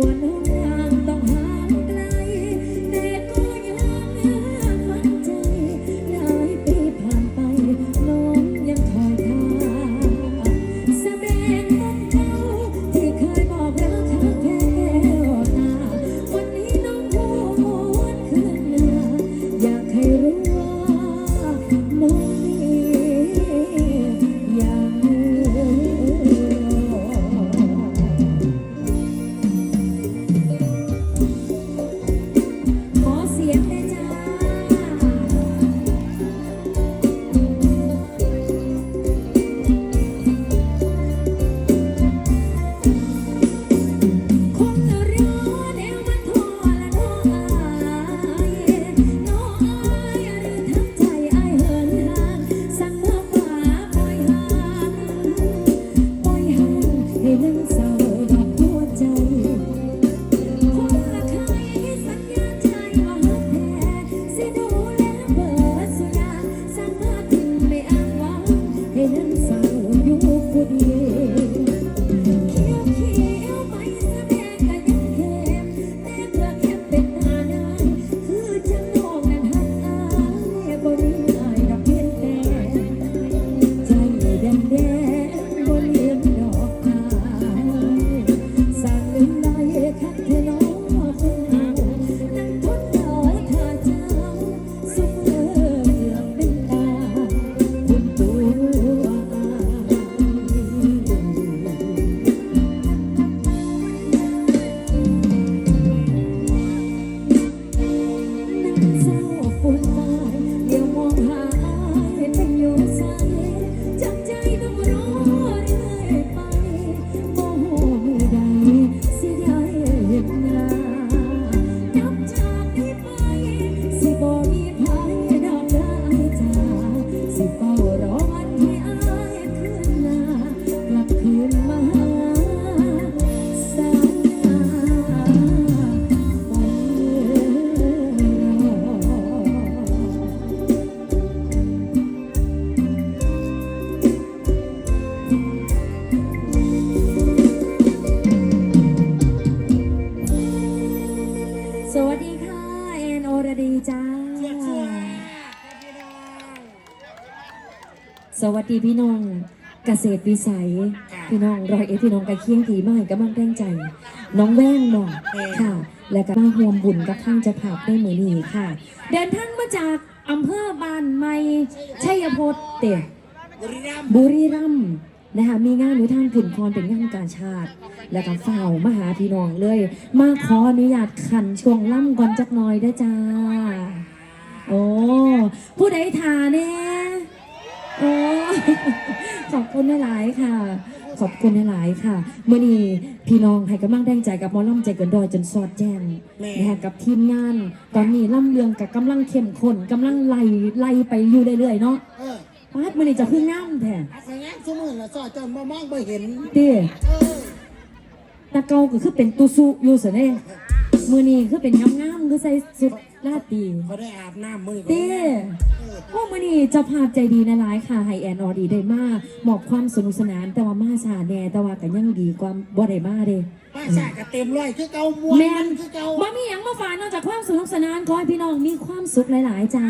wanna วัสดีพี่น้องเกษตรวิสัย พี่น้องรอยเอ็ดพี่น้องกระเคียงตีมาให้กำลังแรงใจ น้องแว่งบอกค่ะ และก็มาห่วมบุญกับทางเจะภาพได้มือนี้ค่ะ เดินทางมาจากอำเภอบ้านใหม่ชัยพจน์เตะบุรีรัมย์บุรีรัมย์นะคะมีงานอยู่ทางขุนครเป็นงานการชาติ แล้วก็ฝ่าวมาหาพี่น้องเลย มาขออนุญาตขันช่วงล่ำก่อนจักหน่อยได้อจ้า โอ้ผู้ใดทาเนี่ย โอ้ขอบคุณหลายๆค่ะ ขอบคุณหลายๆค่ะเมื่อนี้พี่น้องให้กำลังแรงใจกับหมอล่ำใจเกินดอยจนสอดแจ้งนะคะกับทีมงาน ตอนนี้ล่ำเรืองกับกำลังเข้มข้นกำลังไล่ไล่ไปอยู่เรื่อยๆเนาะเออปาดมื่อนี้จะพึ่งงามแท้อาศัยงานสมือละซอยจนมามองไม่เห็น เต้เออตาเกาก็คือเป็นตุสุอยู่เสยเน่มือนี้คือเป็นงามๆคือใส่สุด ลาดตีเขาได้อาบน้ำมือเต้พวกมือนี้เจ้าภาพใจดีนะร้ายค่ะไฮแอนออดีได้มากมอบความสนุกสนาน แต่ว่ามาซาแน่แต่ว่ากันยังดีกว่าบ่ได้มาเด้ป้าชาก็เต็มร้อยคือเก่ามวนแมนคือเก่าบ่มีหยังมาฝากนอกจากความสนุกสนานขอให้พี่น้องมีความสุขหลาย ๆ จ้า